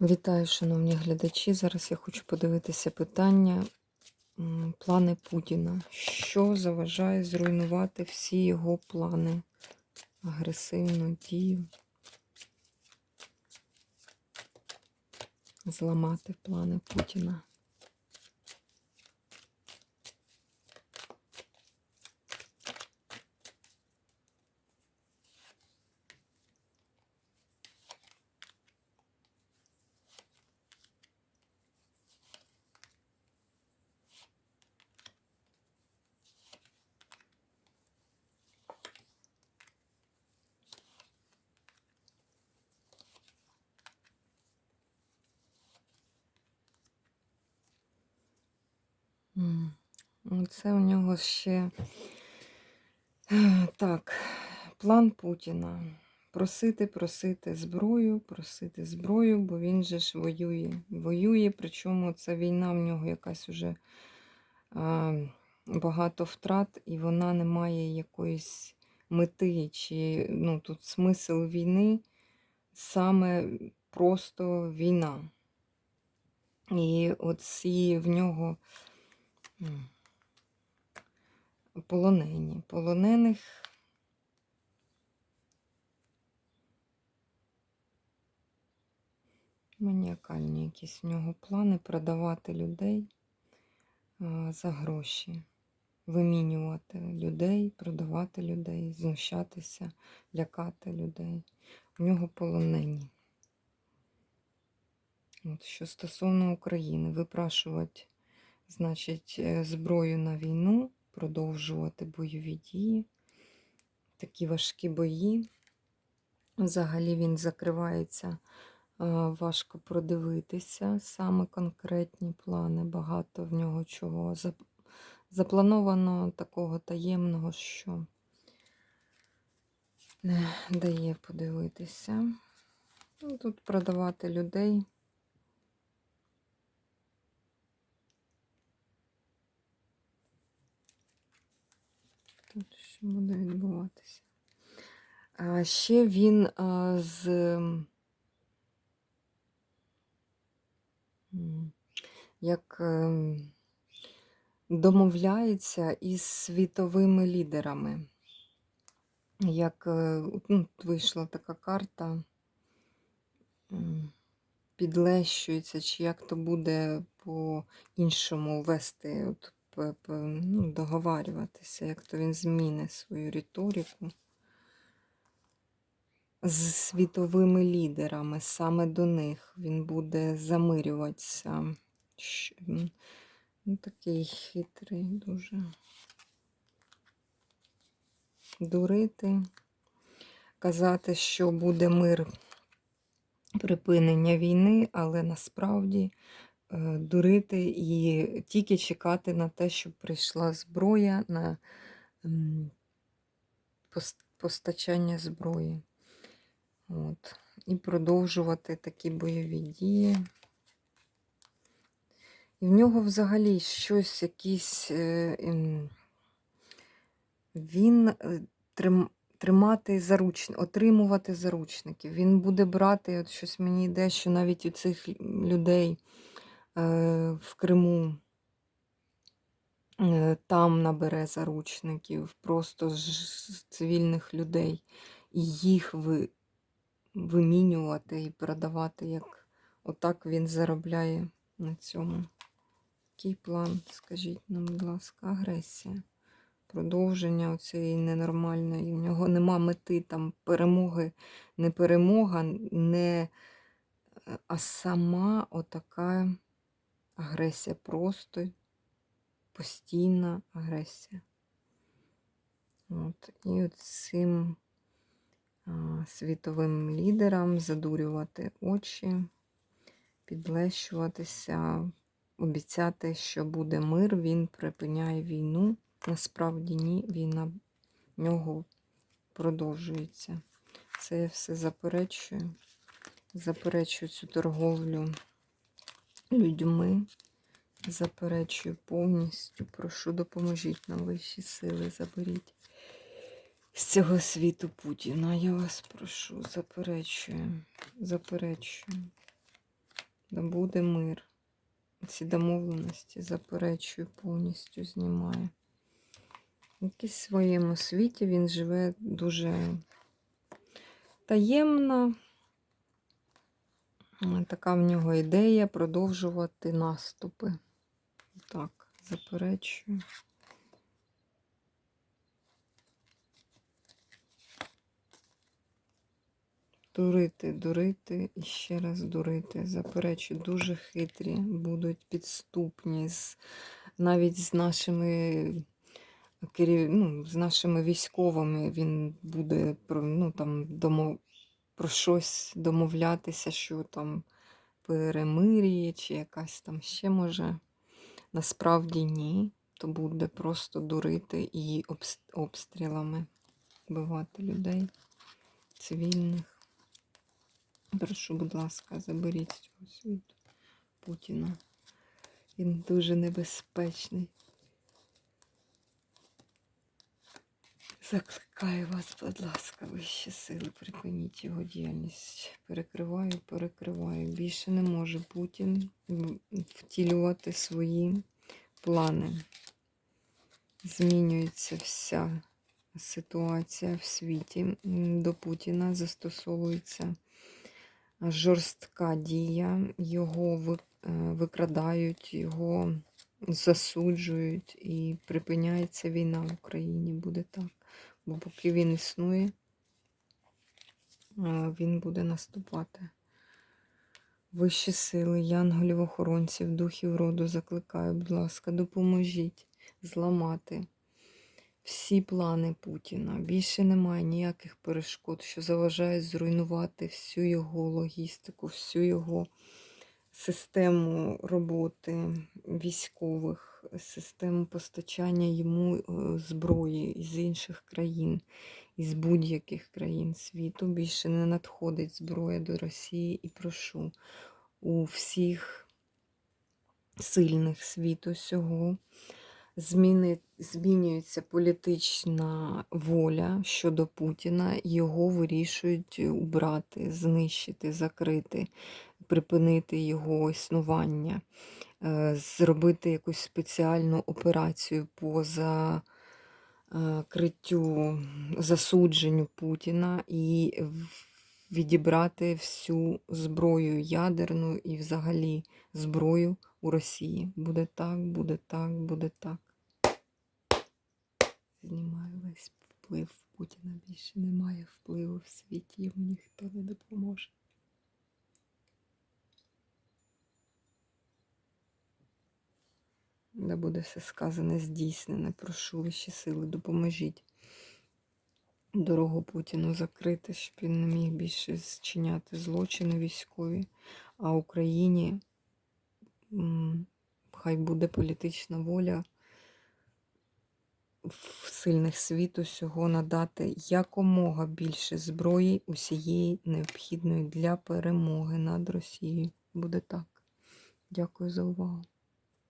Вітаю, шановні глядачі. Зараз я хочу подивитися питання плани Путіна. Що заважає зруйнувати всі його плани, агресивну дію, зламати плани Путіна? Це у нього ще Е, так, план Путіна. Просити, просити зброю, просити зброю, бо він же ж воює. Воює, причому ця війна в нього якась уже е, багато втрат, і вона не має якоїсь мети. Чи ну, тут смисл війни саме просто війна. І оці в нього полонені. Полонених маніакальні якісь в нього плани продавати людей за гроші, вимінювати людей, продавати людей, знущатися, лякати людей. У нього полонені. От, що стосовно України, випрашувати, значить, е, зброю на війну, продовжувати бойові дії, такі важкі бої. Взагалі він закривається, е, важко продивитися, саме конкретні плани, багато в нього чого заплановано такого таємного, що не дає подивитися. Ну, Тут продавати людей. Тут що буде відбуватися? А ще він а, з як ем, домовляється із світовими лідерами. Як е, ну, вийшла така карта, підлещується, чи як то буде по-іншому вести, от, ну, договарюватися, як то він зміни свою риторику з світовими лідерами, саме до них він буде замирюватися. Ну, такий хитрий дуже. Дурити, казати, що буде мир припинення війни, але насправді дурити і тільки чекати на те, щоб прийшла зброя на постачання зброї. От. І продовжувати такі бойові дії. І в нього взагалі щось якісь. е, ем, Він е, тримати заруч... отримувати заручників. Він буде брати, от щось мені йде, що навіть у цих людей е, в Криму е, там набере заручників, просто з цивільних людей, і їх ви, вимінювати і продавати, як отак він заробляє на цьому. Який план, скажіть нам, будь ласка, агресія. Продовження цієї ненормальної. В нього нема мети там перемоги, не перемога, не, е, а сама отака агресія, просто постійна агресія. От. І цим світовим лідерам задурювати очі, підлещуватися, обіцяти, що буде мир, він припиняє війну. Насправді ні, війна в нього продовжується. Це я все заперечую. Заперечую цю торговлю людьми. Заперечую повністю. Прошу, допоможіть нам вищі сили, заберіть з цього світу Путіна. Я вас прошу, заперечую, заперечую. Да буде мир. Ці домовленості заперечую, повністю знімаю. В якійсь своєму світі він живе дуже таємно. Така в нього ідея продовжувати наступи. Так, заперечую. Дурити, дурити і ще раз дурити. Заперечую, дуже хитрі, будуть підступні, з, навіть з нашими керів... ну, з нашими військовими він буде ну, там, домов... про щось домовлятися, що там перемир'я чи якась там ще може. Насправді ні. То буде просто дурити обс- обстрілами вбивати людей цивільних. Прошу, будь ласка, заберіть цього світу Путіна. Він дуже небезпечний. Закликаю вас, будь ласка, вищі сили, припиніть його діяльність. Перекриваю, перекриваю. Більше не може Путін втілювати свої плани. Змінюється вся ситуація в світі. До Путіна застосовується жорстка дія, його е, викрадають, його засуджують і припиняється війна в Україні. Буде так. Бо поки він існує, е, він буде наступати. Вищі сили, янголів, охоронців, духів роду закликаю, будь ласка, допоможіть зламати всі плани Путіна. Більше немає ніяких перешкод, що заважають зруйнувати всю його логістику, всю його систему роботи військових, систему постачання йому е, зброї з інших країн, із будь-яких країн світу. Більше не надходить зброя до Росії і прошу у всіх сильних світу сього зміни, змінюється політична воля щодо Путіна, його вирішують убрати, знищити, закрити, припинити його існування, е, зробити якусь спеціальну операцію по закриттю, засудженню Путіна і відібрати всю зброю ядерну і взагалі зброю у Росії. Буде так, буде так, буде так. Знімаю весь вплив Путіна. Більше немає впливу в світі, йому ніхто не допоможе. Да буде все сказане, здійснене. Прошу вищі сили, допоможіть дорогу Путіну закрити, щоб він не міг більше зчиняти злочини військові, а Україні хай буде політична воля сильних світу сього надати якомога більше зброї усієї необхідної для перемоги над Росією. Буде так. Дякую за увагу.